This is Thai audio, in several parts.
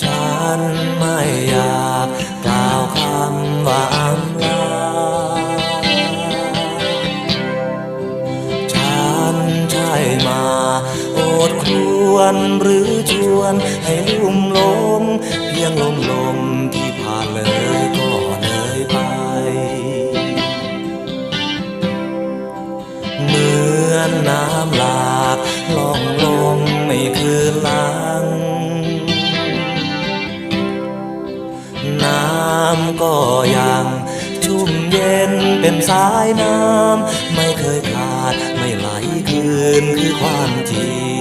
ฉันไม่อยากกล่าวคำว่าอำลา มาโอดครวนหรือชวนให้ลุ่มลงเพียงลมลมที่ผ่านเลยก็เลยไป เหมือนน้ำหลากล่องลงไม่คืนหลัง น้ำก็ยังชุ่มเย็นเป็นสายน้ำไม่เคยขาด นคือความจริง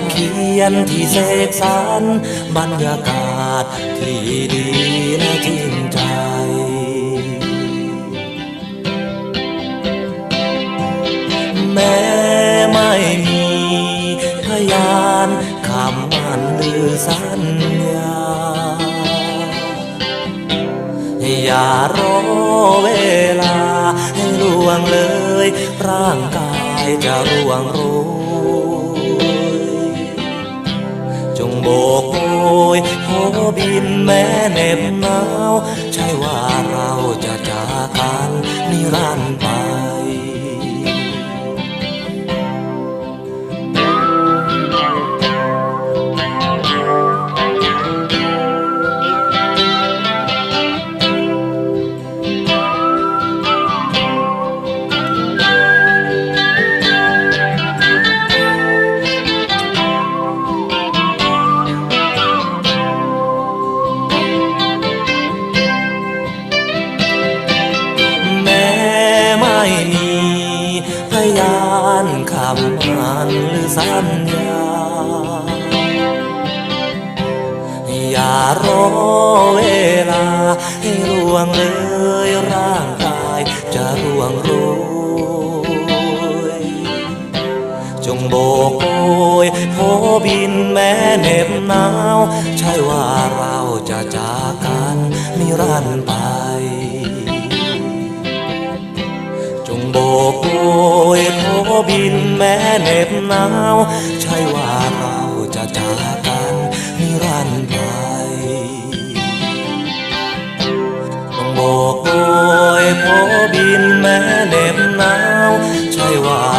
าพเขียนที่เสกสรรบรรยากาศที่ดีและจริงใจแม้ไม่มีพยานคำมันหรือสัญญา อย่ารอเวลาให้ล่วงเลย ร่างกายจะร่วงโร จงโบกโอยโหบินแม่เหน็บหนาว ใช่ว่าเราจะจากกันนิรันดร์านคำมันหรือสัญญา อย่ารอเวลา ให้ล่วงเลยร่างกายจะร่วงโรยจงโบกโอยโผบินแม่เหน็บหนาว ใช่ว่าเราจะจากกันนิรันดร์ไป จงโบกโอย บินแม้เหน็บหนาว ใช่ว่าเราจะจากกันนิรันดร์ไปต้องบอกโอยพอบินแม้เหน็บหนาว ใช่ว่า